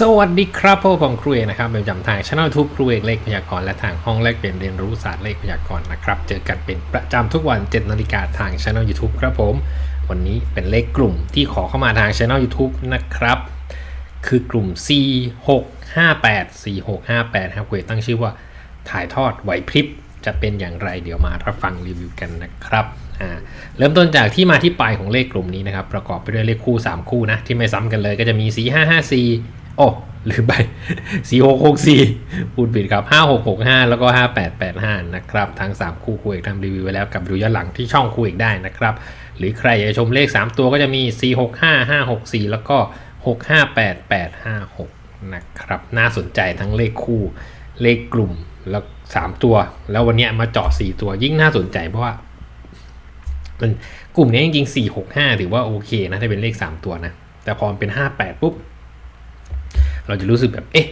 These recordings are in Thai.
สวัสดีครับพบผมครูเอกนะครับเป็นจำทางช่องทูบครูเอกเลขพยากรณ์และทางห้องแลกเปลี่ยนเรียนรู้ศาสตร์เลขพยากรณ์นะครับ เจอกันเป็นประจำทุกวัน7นาฬิกาทางช่อง YouTube ครับผม วันนี้เป็นเลขกลุ่มที่ขอเข้ามาทางช่อง YouTube นะครับ คือกลุ่ม C 6 5 8 C 6 5 8ครับครูเอกตั้งชื่อว่าถ่ายทอดไหวพริบจะเป็นอย่างไรเดี๋ยวมารับฟังรีวิวกันนะครับอ่าเริ่มต้นจากที่มาที่ไปของเลขกลุ่มนี้นะครับประกอบไปด้วยเลขคู่ 3 คู่นะที่ไม่ซ้ำกันเลยก็จะมี 4 5 5 4 โอ้ลืมไป4 6 6 4พูดผิดครับ5 6 6 5แล้วก็5 8 8 5นะครับทั้ง3คู่คุยเอกทำรีวิวไว้แล้วกับดูย้อนหลังที่ช่องคุยเอกได้นะครับ หรือใครอยากชมเลข3ตัวก็จะมี4 6 5 5 6 4แล้วก็6 5 8 8 5 6นะครับ น่าสนใจทั้งเลขคู่เลขกลุ่มแล้ว3ตัว แล้ววันนี้มาเจาะ4ตัวยิ่งน่าสนใจเพราะว่ามันกลุ่มนี้จริงๆ4 6 5ถือว่าโอเคนะถ้าเป็นเลข3ตัวนะ แต่พอมันเป็น5 8ปุ๊บ เราจะรู้สึกแบบ เอ๊ะ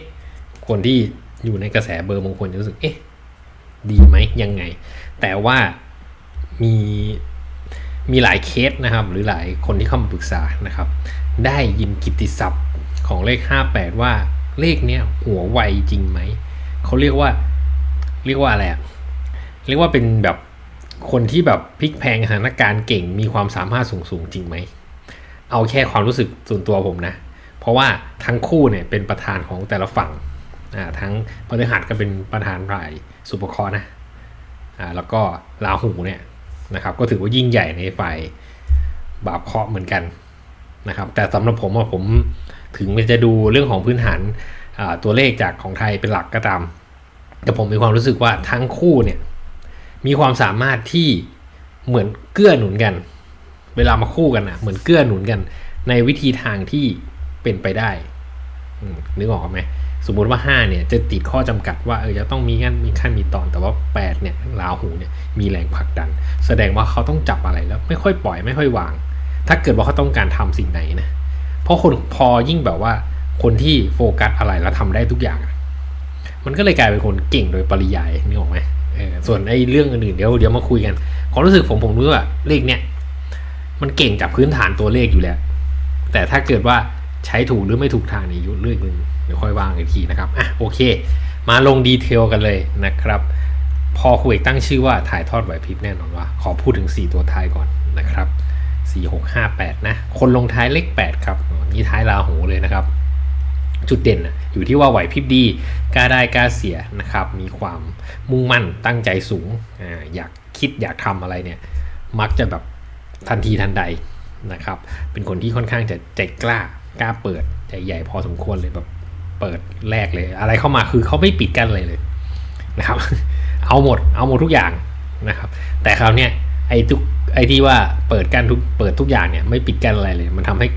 คนที่อยู่ในกระแสเบอร์มงคลจะรู้สึก เอ๊ะ ดีไหมยังไง แต่ว่ามีมีหลายเคสนะครับ หรือหลายคนที่เข้ามาปรึกษานะครับ ได้ยินกิตติศัพท์ของเลข 58 ว่าเลขเนี้ยหัวไวจริงไหม เขาเรียกว่าเรียกว่าอะไรอะเรียกว่าเป็นแบบคนที่แบบพลิกแพงสถานการณ์เก่งมีความสามารถสูงสูงจริงไหม เอาแค่ความรู้สึกส่วนตัวผมนะ เพราะว่าทั้งคู่เนี่ยเป็นประธานของแต่ละฝั่งอ่าทั้งพฤหัสก็เป็นประธานฝ่ายสุปคราะห์นะอ่าแล้วก็ลาหูเนี่ยนะครับก็ถือว่ายิ่งใหญ่ในฝ่ายบาปเคราะห์เหมือนกันนะครับแต่สำหรับผมอะผมถึงจะดูเรื่องของพื้นฐานอ่าตัวเลขจากของไทยเป็นหลักก็ตาม แต่ผมมีความรู้สึกว่าทั้งคู่เนี่ยมีความสามารถที่เหมือนเกื้อหนุนกัน เวลามาคู่กันนะเหมือนเกื้อหนุนกัน ในวิธีทางที่ เป็นไปได้นึกออกไหมสมมุติว่า 5 เนี่ยจะติดข้อจำกัดว่าเออจะต้องมีขั้นมีขั้นมีตอนแต่ว่า 8 เนี่ยลาหูเนี่ยมีแรงผลักดัน แสดงว่าเขาต้องจับอะไรแล้วไม่ค่อยปล่อยไม่ค่อยวาง ถ้าเกิดว่าเขาต้องการทำสิ่งไหนนะเพราะคนพอยิ่งแบบว่าคนที่โฟกัสอะไรแล้วทำได้ทุกอย่าง มันก็เลยกลายเป็นคนเก่งโดยปริยายนึกออกไหมเออส่วนไอ้เรื่องอื่นเดี๋ยวเดี๋ยวมาคุยกันความรู้สึกผมผมรู้ว่าเลขเนี่ยมันเก่งจากพื้นฐานตัวเลขอยู่แล้ว แต่ถ้าเกิดว่า ใช้ถูกหรือไม่ถูกทางนี่อยู่เรื่องหนึงเดี๋ยวค่อยว่างอีกทีนะครับอะโอเค มาลงดีเทลกันเลยนะครับ พอคุยตั้งชื่อว่าถ่ายทอดไหวพริบแน่นอนว่า ขอพูดถึง 4 ตัวท้ายก่อนนะครับ 4 6 5 8 นะ คนลงท้ายเลข 8 ครับนี่ท้ายราหูเลยนะครับ จุดเด่นนะอยู่ที่ว่าไหวพริบดีกล้าได้กล้าเสียนะครับ มีความมุ่งมั่นตั้งใจสูงออยากคิดอยากทำอะไรเนี่ย มักจะแบบทันทีทันใดนะครับ เป็นคนที่ค่อนข้างจะใจกล้า กล้าเปิดใจใหญ่พอสมควรเลยแบบเปิดแรกเลย อะไรเข้ามาคือเขาไม่ปิดกั้นเลยเลยนะครับ เอาหมดเอาหมดทุกอย่างนะครับ แต่คราวเนี้ยไอ้ทุกไอ้ที่ว่าเปิดกั้นทุกเปิดทุกอย่างเนี่ยไม่ปิดกั้นอะไรเลย มันทำให้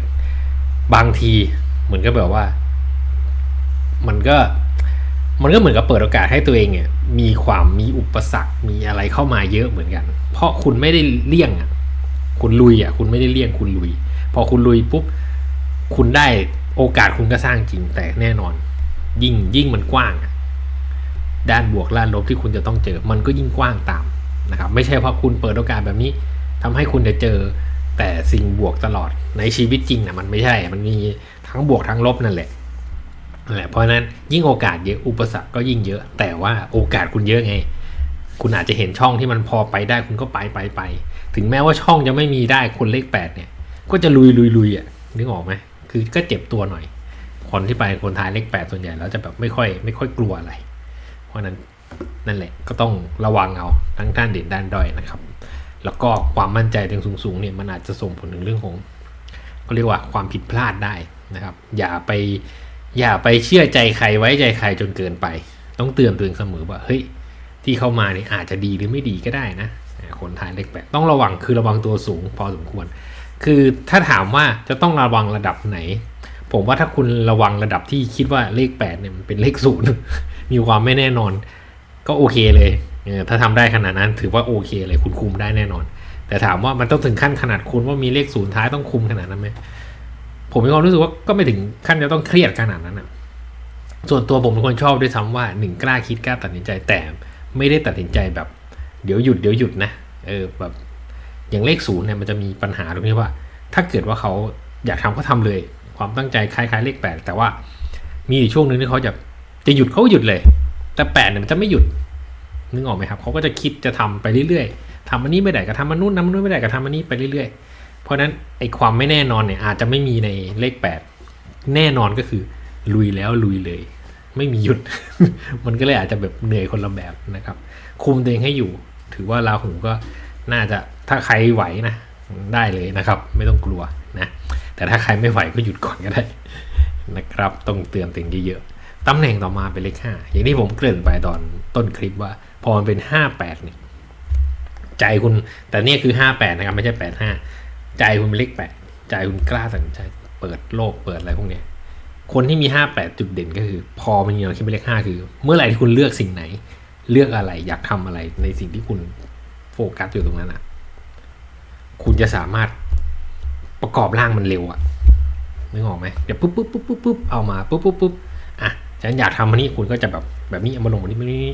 บางทีเหมือนก็แบบว่า มันก็มันก็เหมือนกับเปิดโอกาสให้ตัวเองเนี่ย มีความมีอุปสรรคมีอะไรเข้ามาเยอะเหมือนกัน เพราะคุณไม่ได้เลี่ยงอะคุณลุยอะคุณไม่ได้เลี่ยงคุณลุย พอคุณลุยปุ๊บ คุณได้โอกาสคุณก็สร้างจริงแต่แน่นอน ยิ่งยิ่งมันกว้าง ด้านบวกด้านลบที่คุณจะต้องเจอ มันก็ยิ่งกว้างตามนะครับไม่ใช่เพราะคุณเปิดโอกาสแบบนี้ทำให้คุณจะเจอแต่สิ่งบวกตลอดในชีวิตจริงนะมันไม่ใช่ มันมีทั้งบวกทั้งลบนั่นแหละนั่นแหละเพราะนั้นยิ่งโอกาสเยอะอุปสรรคก็ยิ่งเยอะ แต่ว่าโอกาสคุณเยอะไง คุณอาจจะเห็นช่องที่มันพอไปได้คุณก็ไปไปไป ถึงแม้ว่าช่องจะไม่มีได้คนเลขแปดเนี่ย ก็จะลุยลุยลุยอะนึกออกไหม คือก็เจ็บตัวหน่อย คนที่ไปคนท้ายเลขแปดส่วนใหญ่แล้วจะแบบไม่ค่อยไม่ค่อยกลัวอะไร เพราะนั้นนั่นแหละก็ต้องระวังเอาทั้งด้านเด่นด้านด้อยนะครับ แล้วก็ความมั่นใจถึงสูงๆเนี่ยมันอาจจะส่งผลถึงเรื่องของเขาเรียกว่าความผิดพลาดได้นะครับ อย่าไปอย่าไปเชื่อใจใครไว้ใจใครจนเกินไป ต้องเตือนตัวเองเสมอว่าเฮ้ยที่เข้ามาเนี่ยอาจจะดีหรือไม่ดีก็ได้นะคนทายเลขแปดต้องระวังคือระวังตัวสูงพอสมควร คือถ้าถามว่าจะต้องระวังระดับไหน ผมว่าถ้าคุณระวังระดับที่คิดว่าเลขแปดเนี่ยมันเป็นเลขศูนย์มีความไม่แน่นอน ก็โอเคเลยเออถ้าทำได้ขนาดนั้นถือว่าโอเคเลยคุณคุมได้แน่นอน แต่ถามว่ามันต้องถึงขั้นขนาดคุณว่ามีเลขศูนย์ท้ายต้องคุมขนาดนั้นไหมผมมีความรู้สึกว่าก็ไม่ถึงขั้นจะต้องเครียดขนาดนั้นนะส่วนตัวผมเป็นคนชอบด้วยซ้ำว่าหนึ่งกล้าคิดกล้าตัดสินใจแต่ไม่ได้ตัดสินใจแบบ เดี๋ยวหยุดเดี๋ยวหยุดนะเออแบบ อย่างเลขศูนย์เนี่ยมันจะมีปัญหาตรงที่ว่า ถ้าเกิดว่าเขาอยากทำก็ทำเลย ความตั้งใจคล้ายๆ เลขแปดแต่ว่ามีอยู่ช่วงหนึ่งที่เขาจะจะหยุดเขาหยุดเลย แต่แปดเนี่ยมันจะไม่หยุดนึกออกไหมครับเขาก็จะคิดจะทำไปเรื่อยๆทำอันนี้ไม่ได้ก็ทำอันนู้นทำอันนู้นไม่ได้ก็ทำอันนี้ไปเรื่อยๆ เพราะนั้นไอ้ความไม่แน่นอนเนี่ยอาจจะไม่มีในเลขแปดแน่นอนก็คือลุยแล้วลุยเลย ไม่มีหยุด มันก็เลยอาจจะแบบเหนื่อยคนละแบบนะครับ คุมตัวเองให้อยู่ ถือว่าราหูก็น่าจะ ถ้าใครไหวนะได้เลยนะครับ ไม่ต้องกลัวนะ แต่ถ้าใครไม่ไหวก็หยุดก่อนก็ได้นะครับ ต้องเตือนตัวเองเยอะๆตำแหน่งต่อมาเป็นเลขห้าอย่างที่ผมเกริ่นไปตอนต้นคลิปว่า พอมันเป็นห้าแปดเนี่ยใจคุณแต่เนี่ยคือห้าแปดนะครับไม่ใช่แปดห้าใจคุณเป็นเลขแปดใจคุณกล้าตัดสินใจเปิดโลกเปิดอะไรพวกเนี้ยคนที่มีห้าแปดจุดเด่นก็คือ พอมันมีเราคิดเป็นเลขห้าคือ เมื่อไหร่ที่คุณเลือกสิ่งไหน เลือกอะไรอยากทำอะไรในสิ่งที่คุณโฟกัสอยู่ตรงนั้นอะ คุณจะสามารถประกอบร่างมันเร็วอะนึกออกไหมเดี๋ยวปุ๊บปุ๊บปุ๊บปุ๊บปุ๊บเอามาปุ๊บปุ๊บปุ๊บอะฉันอยากทำอันนี้คุณก็จะแบบแบบนี้เอามาลงแบบนี้แบบนี้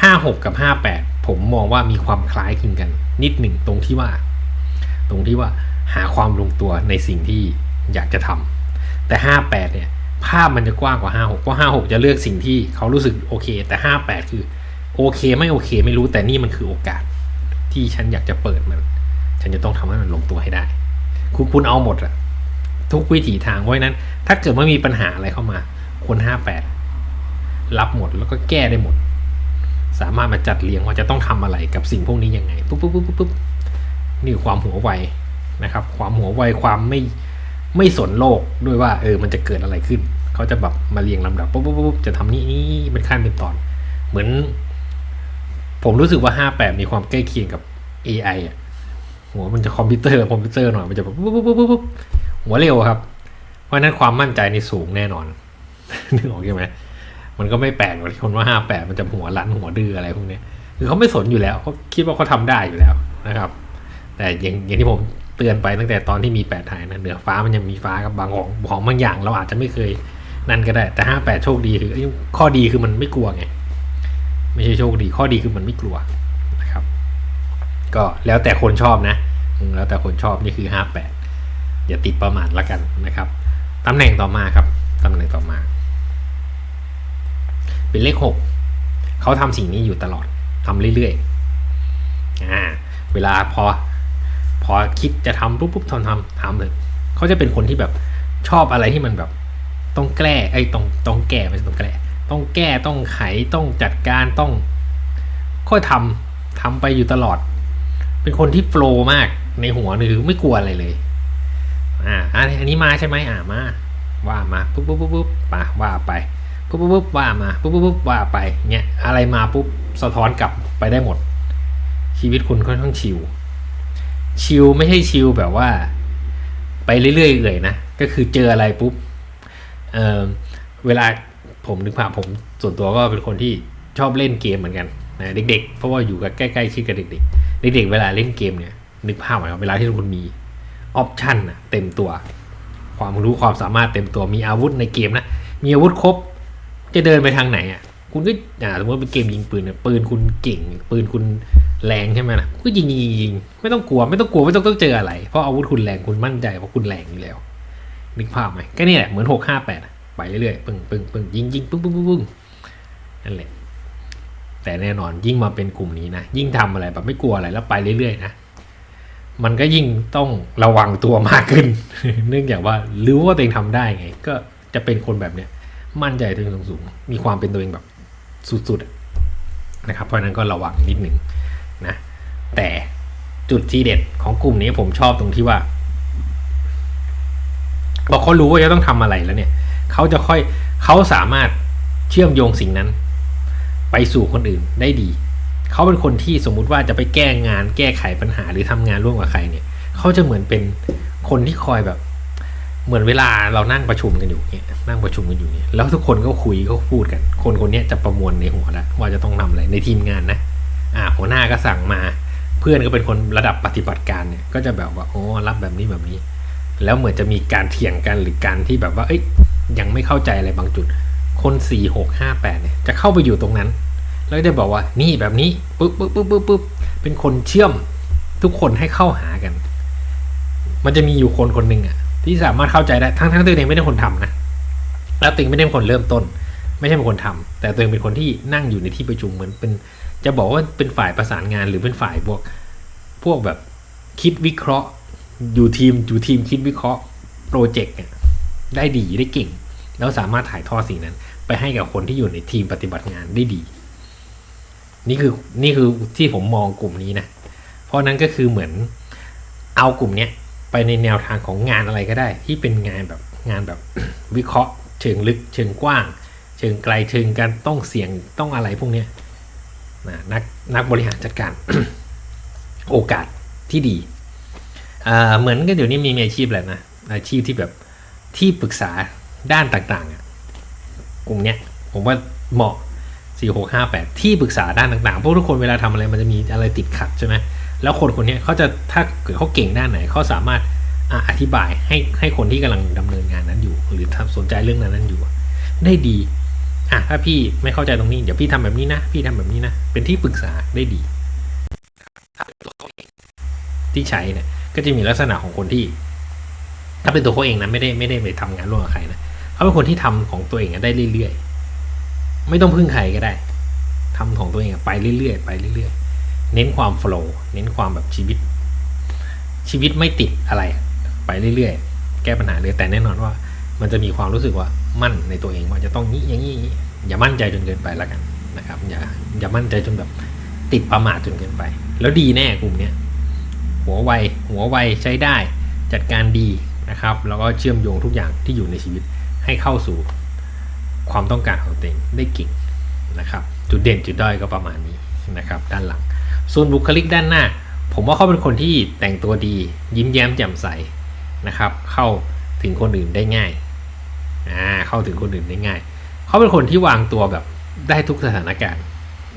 ห้าหกกับห้าแปดผมมองว่ามีความคล้ายคลึงกัน นิดหนึ่งตรงที่ว่า ตรงที่ว่าหาความลงตัวในสิ่งที่อยากจะทำแต่ห้าแปดเนี่ยภาพมันจะกว้างกว่าห้าหกเพราะห้าหกจะเลือกสิ่งที่เขารู้สึกโอเค แต่ห้าแปดคือโอเคไม่โอเค ไม่รู้แต่นี่มันคือโอกาส ที่ฉันอยากจะเปิดมัน ฉันจะต้องทำให้มันลงตัวให้ได้ คุณคุณเอาหมดอะทุกวิถีทางเพราะนั้น ถ้าเกิดไม่มีปัญหาอะไรเข้ามาคนห้าแปดรับหมดแล้วก็แก้ได้หมด สามารถมาจัดเรียงว่าจะต้องทำอะไรกับสิ่งพวกนี้ยังไงปุ๊บปุ๊บปุ๊บปุ๊บบนี่คือความหัวไวนะครับ ความหัวไวความไม่ไม่สนโลกด้วยว่า เออ มันจะเกิดอะไรขึ้น เขาจะแบบมาเรียงลำดับปุ๊บปุ๊บปุ๊บจะทำนี่นี่เป็นขั้นเป็นตอน เหมือน ผมรู้สึกว่าห้าแปดมีความใกล้เคียงกับ AI อะ หัวมันจะคอมพิวเตอร์คอมพิวเตอร์หน่อยมันจะแบบปุ๊บปุ๊บปุ๊บปุ๊บหัวเร็วครับ เพราะนั้นความมั่นใจในสูงแน่นอนนึกออกใช่ไหมมันก็ไม่แปลกที่คนว่าห้าแปดมันจะหัวรั้นหัวดื้ออะไรพวกนี้คือเขาไม่สนอยู่แล้วเขาคิดว่าเขาทำได้อยู่แล้วนะครับ แต่อย่างอย่างที่ผมเตือนไปตั้งแต่ตอนที่มีแปดถ่ายนะเหนือฟ้ามันยังมีฟ้ากับบางของของบางอย่าง เราอาจจะไม่เคยนั่นก็ได้ แต่ห้าแปดโชคดีคือข้อดีคือมันไม่กลัวไงไม่ใช่โชคดีข้อดีคือมันไม่กลัว ก็แล้วแต่คนชอบนะอืมแล้วแต่คนชอบนี่คือห้าแปดอย่าติดประมาทละกันนะครับตำแหน่งต่อมาครับตำแหน่งต่อมา เป็นเลขหกเขาทำสิ่งนี้อยู่ตลอดทำเรื่อยๆอ่าเวลาพอพอคิดจะทำปุ๊บปุ๊บทำทำทำเลยเขาจะเป็นคนที่แบบชอบอะไรที่มันแบบต้องแก้ไอ้ยต้องต้องแก้ไม่ใช่ต้องแก้ต้องแก้ต้องไขต้องจัดการต้องค่อยทำทำไปอยู่ตลอด เป็นคนที่โฟล์มากในหัวหรือไม่กลัวอะไรเลย อ่าอันนี้มาใช่ไหมอ่ามา ว่ามาปุ๊บปุ๊บปุ๊บปุ๊บมาว่าไปปุ๊บปุ๊บปุ๊บว่ามาปุ๊บปุ๊บปุ๊บว่าไปเงี้ยอะไรมาปุ๊บสะท้อนกลับไปได้หมด ชีวิตคุณค่อนข้างชิลชิลไม่ใช่ชิลแบบว่า ไปเรื่อยๆเลยนะก็คือเจออะไรปุ๊บเออเวลาผมนึกภาพผมส่วนตัวก็เป็นคนที่ชอบเล่นเกมเหมือนกันนะเด็ก ๆ เพราะว่าอยู่กับใกล้ๆชิดกับเด็กๆ เด็กๆเวลาเล่นเกมเนี่ย นึกภาพไหมครับเวลาที่คุณมีออปชันอะเต็มตัว ความรู้ความสามารถเต็มตัวมีอาวุธในเกมนะ มีอาวุธครบ จะเดินไปทางไหนอะคุณก็อ่าสมมติเป็นเกมยิงปืนเนี่ยปืนคุณเก่ง ปืนคุณแรงใช่ไหมล่ะก็ยิงยิงยิงไม่ต้องกลัวไม่ต้องกลัวไม่ต้องต้องเจออะไร เพราะอาวุธคุณแรงคุณมั่นใจว่าคุณแรงอยู่แล้ว นึกภาพไหมก็นี่แหละเหมือนหกห้าแปดไปเรื่อยๆปึ้งปึ้งปึ้งยิงยิงปึ้งปึ้งปึ้งปึ้งนั่นแหละ แต่แน่นอนยิ่งมาเป็นกลุ่มนี้นะ ยิ่งทำอะไรแบบไม่กลัวอะไรแล้วไปเรื่อยๆนะมันก็ยิ่งต้องระวังตัวมากขึ้น เนื่องจากว่ารู้ว่าตัวเองทำได้ไง ก็จะเป็นคนแบบเนี้ยมั่นใจตัวเองสูงๆมีความเป็นตัวเองแบบสุดๆนะครับ เพราะนั้นก็ระวังนิดหนึ่งนะ แต่จุดที่เด็ดของกลุ่มนี้ผมชอบตรงที่ว่าพอเขารู้ว่าจะต้องทำอะไรแล้วเนี่ย เขาจะค่อยเขาสามารถเชื่อมโยงสิ่งนั้น ไปสู่คนอื่นได้ดี เขาเป็นคนที่สมมุติว่าจะไปแก้งาน แก้ไขปัญหาหรือทำงานร่วมกับใครเนี่ย เขาจะเหมือนเป็นคนที่คอยแบบ เหมือนเวลาเรานั่งประชุมกันอยู่เนี่ยนั่งประชุมกันอยู่เนี่ยแล้วทุกคนก็คุยก็พูดกัน คนคนนี้จะประมวลในหัวแล้วว่าจะต้องทำอะไรในทีมงานนะอ่าหัวหน้าก็สั่งมา เพื่อนก็เป็นคนระดับปฏิบัติการเนี่ยก็จะแบบว่าโอ้รับแบบนี้แบบนี้ แล้วเหมือนจะมีการเถียงกันหรือการที่แบบว่า เอ้ยยังไม่เข้าใจอะไรบางจุด คนสี่หกห้าแปดเนี่ยจะเข้าไปอยู่ตรงนั้น แล้วจะบอกว่านี่แบบนี้ปุ๊บปุ๊บปุ๊บปุ๊บปุ๊บเป็นคนเชื่อมทุกคนให้เข้าหากัน มันจะมีอยู่คนคนหนึ่งอะที่สามารถเข้าใจได้ทั้งทั้งตัวเองไม่ได้คนทำนะแล้วตัวเองไม่ได้คนเริ่มต้น ไม่ใช่เป็นคนทำแต่ตัวเองเป็นคนที่นั่งอยู่ในที่ประชุมเหมือนเป็น จะบอกว่าเป็นฝ่ายประสานงานหรือเป็นฝ่ายพวก พวกแบบคิดวิเคราะห์ อยู่ทีมอยู่ทีมคิดวิเคราะห์โปรเจกต์เนี่ยได้ดีได้เก่ง แล้วสามารถถ่ายทอดสิ่งนั้น ไปให้กับคนที่อยู่ในทีมปฏิบัติงานได้ดี นี่คือนี่คือที่ผมมองกลุ่มนี้นะ เพราะนั้นก็คือเหมือนเอากลุ่มเนี้ยไปในแนวทางของงานอะไรก็ได้ ที่เป็นงานแบบงานแบบวิเคราะห์ เชิงลึก เชิงกว้าง เชิงไกลเชิงการต้องเสี่ยงต้องอะไรพวกเนี้ยนะนักนักบริหารจัดการโอกาสที่ดีเหมือนกันเดี๋ยวนี้มีอาชีพอะไรนะอาชีพที่แบบที่ปรึกษาด้านต่างๆอะ กลุ่มเนี้ยผมว่าเหมาะ 4 6 5 8 ที่ปรึกษาด้านต่างๆ พวกทุกคนเวลาทำอะไรมันจะมีอะไรติดขัดใช่ไหมแล้วคนคนนี้เขาจะถ้าเกิดเขาเก่งด้านไหนเขาสามารถออธิบายให้ให้คนที่กำลังดำเนินงานนั้นอยู่ หรือสนใจเรื่องนั้นนั้นอยู่ ได้ดีอะถ้าพี่ไม่เข้าใจตรงนี้เดี๋ยวพี่ทำแบบนี้นะ พี่ทำแบบนี้นะ เป็นที่ปรึกษาได้ดีที่ใช้เนี่ยก็จะมีลักษณะของคนที่ ถ้าเป็นตัวเขาเองนะไม่ได้ไม่ได้ไปทำงานร่วมกับใครนะ เขาเป็นคนที่ทำของตัวเองได้เรื่อยๆ ไม่ต้องพึ่งใครก็ได้ทำของตัวเองไปเรื่อยๆไปเรื่อยๆ เน้นความโฟล์เน้นความแบบชีวิต ชีวิตไม่ติดอะไร ไปเรื่อยๆ แก้ปัญหาเลยแต่แน่นอนว่า มันจะมีความรู้สึกว่ามั่นในตัวเองว่าจะต้องนี้อย่างนี้อย่างนี้อย่ามั่นใจจนเกินไปแล้วกันนะครับอย่าอย่ามั่นใจจนแบบติดประมาทจนเกินไป แล้วดีแน่กลุ่มเนี้ยหัวไวหัวไวใช้ได้จัดการดีนะครับ แล้วก็เชื่อมโยงทุกอย่างที่อยู่ในชีวิต ให้เข้าสู่ความต้องการของตัวเองได้เก่งนะครับ จุดเด่นจุดด้อยก็ประมาณนี้นะครับ ด้านหลัง ส่วนบุคลิกด้านหน้า ผมว่าเขาเป็นคนที่แต่งตัวดี ยิ้มแย้มแจ่มใสนะครับ เข้าถึงคนอื่นได้ง่ายอ่าเข้าถึงคนอื่นได้ง่าย เขาเป็นคนที่วางตัวแบบได้ทุกสถานการณ์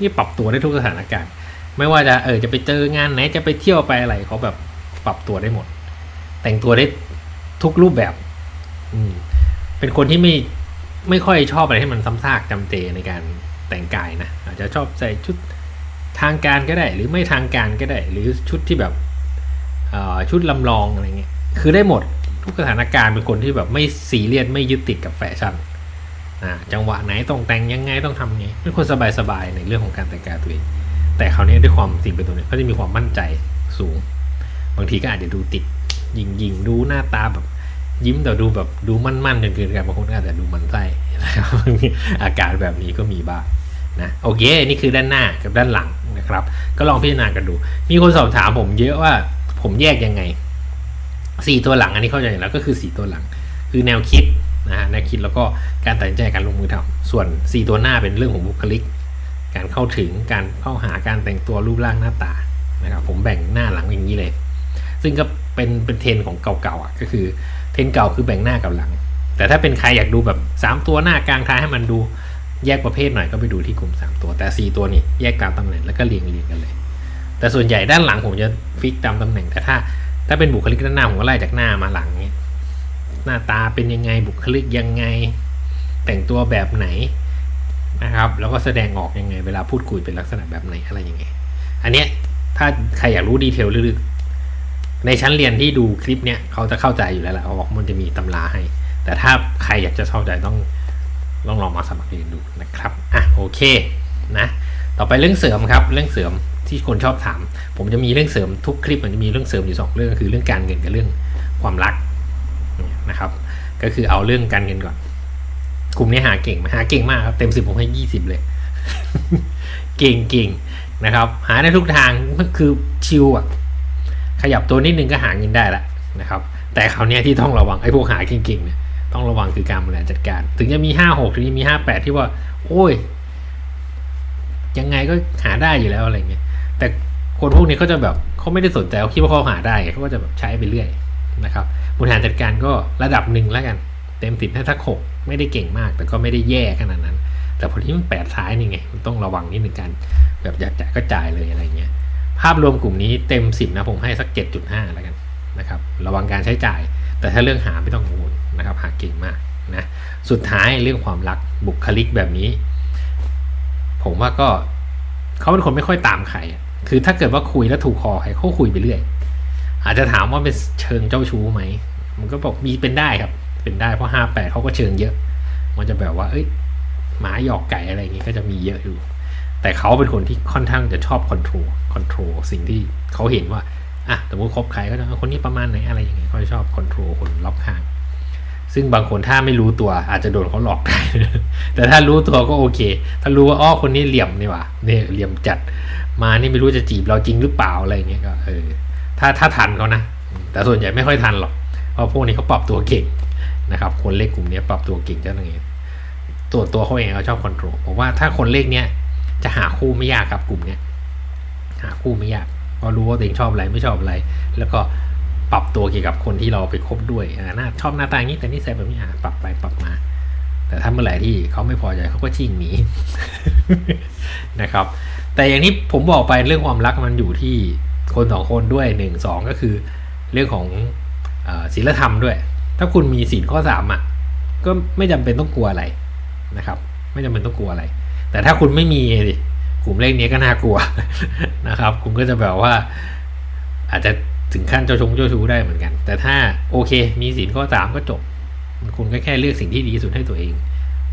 นี่ปรับตัวได้ทุกสถานการณ์ ไม่ว่าจะเออจะไปเจองานไหนจะไปเที่ยวไปอะไรเขาแบบปรับตัวได้หมด แต่งตัวได้ทุกรูปแบบ อืม เป็นคนที่ไม่ไม่ค่อยชอบอะไรที่มันซ้ำซากจำเจในการแต่งกายนะ อาจจะชอบใส่ชุดทางการก็ได้ หรือไม่ทางการก็ได้ หรือชุดที่แบบอ่อชุดลำลองอะไรเงี้ยคือได้หมดทุกสถานการณ์เป็นคนที่แบบไม่ซีเรียสไม่ยึดติดกับแฟชั่นอ่าจังหวะไหนต้องแต่งยังไงต้องทำไงเป็นคนสบายๆในเรื่องของการแต่งกายตัวเองแต่คราวนี้ด้วยความสิ่งเป็นตัวนี้เขาจะมีความมั่นใจสูง บางทีก็อาจจะดูติดยิงยิงๆดูหน้าตาแบบ ยิ้มแต่ดูแบบดูมั่นๆจนเกินไปบางคนอาจจะดูมันไส้นะครับอาการแบบนี้ก็มีบ้างนะโอเค นี่คือด้านหน้ากับด้านหลังนะครับ ก็ลองพิจารณากันดู มีคนสอบถามผมเยอะว่าผมแยกยังไงสี่ตัวหลังอันนี้เข้าใจแล้วก็คือสี่ตัวหลัง คือแนวคิดนะฮะแนวคิดแล้วก็การตัดสินใจการลงมือทำส่วนสี่ตัวหน้าเป็นเรื่องของบุคลิก การเข้าถึงการเข้าหาการแต่งตัวรูปร่างหน้าตานะครับผมแบ่งหน้าหลังอย่างนี้เลย ซึ่งก็เป็นเป็นเทรนของเก่าๆอะก็คือ นเก่าคือแบ่งหน้ากับหลัง แต่ถ้าเป็นใครอยากดูแบบ 3 ตัวหน้ากลางท้ายให้มันดูแยกประเภทหน่อยก็ไปดูที่กลุ่ม 3 ตัว แต่ 4 ตัวนี่แยกตามตำแหน่งแล้วก็เรียงเรียงกันเลย แต่ส่วนใหญ่ด้านหลังผมจะฟิกตามตำแหน่งแต่ถ้า ถ้าเป็นบุคลิกด้านหน้าผมก็ไล่จากหน้ามาหลังเนี้ยหน้าตาเป็นยังไงบุคลิกยังไง แต่งตัวแบบไหนนะครับ แล้วก็แสดงออกยังไง เวลาพูดคุยเป็นลักษณะแบบไหนอะไรยังไง อันเนี้ยถ้าใครอยากรู้ดีเทลลึก ในชั้นเรียนที่ดูคลิปเนี้ยเขาจะเข้าใจอยู่แล้วแหละเขาบอกมันจะมีตำราให้ แต่ถ้าใครอยากจะเข้าใจต้องต้องลองมาสมัครเรียนดูนะครับอะโอเคนะต่อไปเรื่องเสริมครับเรื่องเสริมที่คนชอบถาม ผมจะมีเรื่องเสริมทุกคลิปมันจะมีเรื่องเสริมอยู่สองเรื่องคือเรื่องการเงินกับเรื่องความรักนะครับ ก็คือเอาเรื่องการเงินก่อนกลุ่มนี้หาเก่งหาเก่งมากครับเต็มสิบผมให้ยี่สิบเลย เก่งเก่งนะครับ หาได้ทุกทางคือชิวอะ ขยับตัวนิดนึงก็หาเงินได้ละนะครับแต่คราวนี้ที่ต้องระวังไอ้พวกหาเก่งๆเนี่ยต้องระวังคือการบริหารจัดการ ถึงจะมีห้าหกถึงจะมีห้าแปดที่ว่า โอ้ย ยังไงก็หาได้อยู่แล้วอะไรเงี้ยแต่คนพวกนี้เขาจะแบบเขาไม่ได้สนใจเขาคิดว่าเขาหาได้เขาก็จะแบบใช้ไปเรื่อยนะครับบริหารจัดการก็ระดับหนึ่งแล้วกัน เต็มสิบให้ทักหกไม่ได้เก่งมาก แต่ก็ไม่ได้แย่ขนาดนั้น แต่พอที่มันแปดท้ายนี่ไงมันต้องระวังนิดหนึ่งการแบบอยากจ่ายก็จ่ายเลยอะไรเงี้ย ภาพรวมกลุ่มนี้เต็มสิบนะผมให้สักเจ็ดจุดห้าแล้วกันนะครับระวังการใช้จ่าย แต่ถ้าเรื่องหาไม่ต้องกังวลนะครับหาเก่งมากนะสุดท้ายเรื่องความรักบุคลิกแบบนี้ ผมว่าก็เขาเป็นคนไม่ค่อยตามใคร คือถ้าเกิดว่าคุยแล้วถูกคอใครเขาคุยไปเรื่อย อาจจะถามว่าเป็นเชิงเจ้าชู้ไหม มันก็บอกมีเป็นได้ครับ เป็นได้เพราะห้าแปดเขาก็เชิงเยอะ มันจะแบบว่า เอ้ยหมาหยอกไก่อะไรอย่างงี้ก็จะมีเยอะอยู่ แต่เขาเป็นคนที่ค่อนข้างจะชอบคอนโทรลคอนโทรลสิ่งที่เขาเห็นว่าอะสมมติคบใครก็จะคนนี้ประมาณไหนอะไรอย่างเงี้ยเขาจะชอบคอนโทรลคนรอบข้าง ซึ่งบางคนถ้าไม่รู้ตัวอาจจะโดนเขาหลอกได้ แต่ถ้ารู้ตัวก็โอเค ถ้ารู้ว่าอ้อคนนี้เหลี่ยมนี่ว่าเนี่ยเหลี่ยมจัดมานี่ไม่รู้จะจีบเราจริงหรือเปล่าอะไรอย่างเงี้ยก็เออถ้าถ้าทันเขานะ แต่ส่วนใหญ่ไม่ค่อยทันหรอก เพราะพวกนี้เขาปรับตัวเก่งนะครับคนเลขกลุ่มนี้ปรับตัวเก่งจังเลยตัวตัวเขาเองเขาชอบคอนโทรลผมว่าถ้าคนเลขเนี้ย จะหาคู่ไม่ยากครับกลุ่มเนี้ยหาคู่ไม่ยากเพราะรู้ว่าตัวเองชอบอะไรไม่ชอบอะไร แล้วก็ปรับตัวเกี่ยวกับคนที่เราไปคบด้วยอ่าหน้าชอบหน้าตาอย่างนี้แต่นิสัยแบบนี้อ่าปรับไปปรับมา แต่ถ้าเมื่อไหร่ที่เขาไม่พอใจเขาก็ชิงหนีนะครับ แต่อย่างที่ผมบอกไปเรื่องความรักมันอยู่ที่คนสองคนด้วยหนึ่งสองก็คือเรื่องของศีลธรรมด้วย ถ้าคุณมีศีลข้อสามอะก็ไม่จำเป็นต้องกลัวอะไรนะครับ ไม่จำเป็นต้องกลัวอะไร แต่ถ้าคุณไม่มีดิกลุ่มเลขนี้ก็น่ากลัวนะครับ คุณก็จะแบบว่า อาจจะถึงขั้นเจ้าชงเจ้าชู้ได้เหมือนกัน แต่ถ้าโอเค มีศีลข้อสามก็จบ คุณก็แค่เลือกสิ่งที่ดีสุดให้ตัวเอง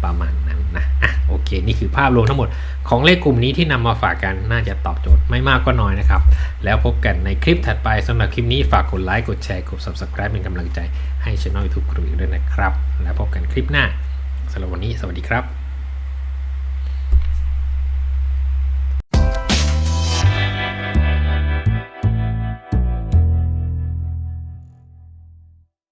ประมาณนั้นนะอะโอเค นี่คือภาพรวมทั้งหมดของเลขกลุ่มนี้ที่นำมาฝากกันน่าจะตอบโจทย์ไม่มากก็น้อยนะครับ แล้วพบกันในคลิปถัดไปสำหรับคลิปนี้ฝากกดไลค์กดแชร์กด subscribe เป็นกำลังใจให้ช่อง YouTube ครูอีกด้วยนะครับ แล้วพบกันคลิปหน้าสำหรับวันนี้สวัสดีครับ